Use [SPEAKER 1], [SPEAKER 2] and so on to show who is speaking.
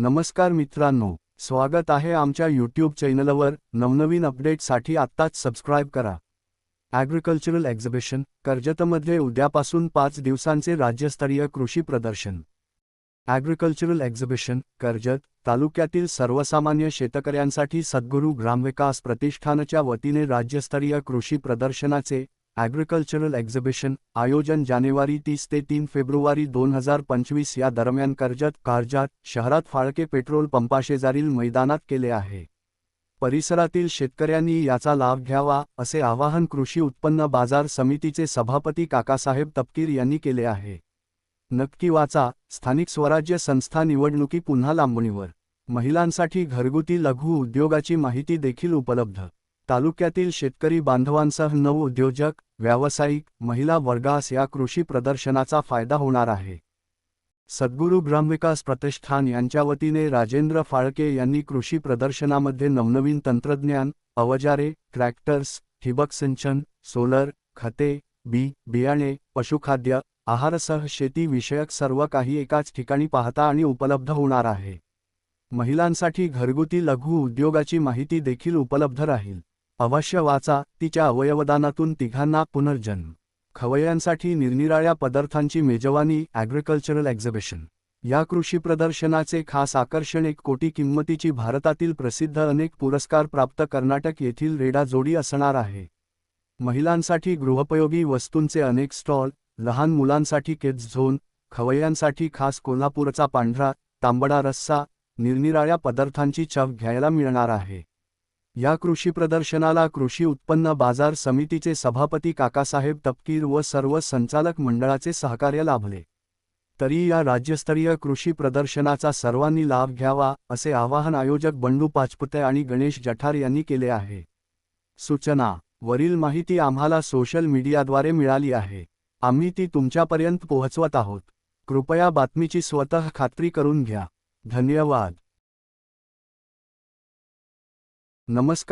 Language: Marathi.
[SPEAKER 1] नमस्कार मित्रांनो स्वागत आहे आमच्या यूट्यूब चॅनलवर नवनवीन अपडेटसाठी आत्ताच सबस्क्राईब करा. ॲग्रिकल्चरल एक्झिबिशन कर्जतमध्ये उद्यापासून पाच दिवसांचे राज्यस्तरीय कृषी प्रदर्शन. ॲग्रिकल्चरल एक्झिबिशन कर्जत तालुक्यातील सर्वसामान्य शेतकऱ्यांसाठी सद्गुरू ग्रामविकास प्रतिष्ठानच्या वतीने राज्यस्तरीय कृषी प्रदर्शनाचे ॲग्रिकल्चरल एक्झिबिशन आयोजन जानेवारी तीस ते तीन फेब्रुवारी दोन हजार पंचवीस या दरम्यान कर्जत कारजात शहरात फाळके पेट्रोल पंपाशेजारील मैदानात केले आहे. परिसरातील शेतकऱ्यांनी याचा लाभ घ्यावा असे आवाहन कृषी उत्पन्न बाजार समितीचे सभापती काकासाहेब तपकीर यांनी केले आहे. नक्की वाचा स्थानिक स्वराज्य संस्था निवडणुकी पुन्हा लांबणीवर. महिलांसाठी घरगुती लघु उद्योगाची माहिती देखील उपलब्ध. तालुक्यातील शेतकरी बांधवांसह नव उद्योजक व्यावसायिक महिला वर्गास या कृषी प्रदर्शनाचा फायदा होणार आहे. सद्गुरू ग्रामविकास प्रतिष्ठान यांच्या वतीने राजेंद्र फाळके यांनी कृषी प्रदर्शनामध्ये नवनवीन तंत्रज्ञान अवजारे ट्रॅक्टर्स ठिबक सिंचन सोलर खते बी बियाणे पशुखाद्य आहारसह शेतीविषयक सर्व काही एकाच ठिकाणी पाहता आणि उपलब्ध होणार आहे. महिलांसाठी घरगुती लघु उद्योगाची माहिती देखील उपलब्ध राहील. अवश्य वाचा तिच्या अवयवदानातून तिघांना पुनर्जन्म. खवय्यांसाठी निरनिराळ्या पदार्थांची मेजवानी ॲग्रिकल्चरल एक्झिबिशन या कृषी प्रदर्शनाचे खास आकर्षण एक कोटी किंमतीची भारतातील प्रसिद्ध अनेक पुरस्कार प्राप्त कर्नाटक येथील रेडा जोडी असणार आहे. महिलांसाठी गृहोपयोगी वस्तूंचे अनेक स्टॉल लहान मुलांसाठी किड्स झोन खवय्यांसाठी खास कोल्हापूरचा पांढरा तांबडा रस्सा निरनिराळ्या पदार्थांची चव घ्यायला मिळणार आहे. या कृषी प्रदर्शनाला कृषी उत्पन्न बाजार समितीचे सभापती काकासाहेब तपकीर व सर्व संचालक मंडळाचे सहकार्य लाभले. तरी या राज्यस्तरीय कृषी प्रदर्शनाचा सर्वांनी लाभ घ्यावा असे आवाहन आयोजक बंडू पाचपुते आणि गणेश जठार यांनी केले आहे. सूचना. वरील माहिती आम्हाला सोशल मीडियाद्वारे मिळाली आहे. आम्ही ती तुमच्यापर्यंत पोहोचवत आहोत. कृपया बातमीची स्वतः खात्री करून घ्या. धन्यवाद. नमस्कार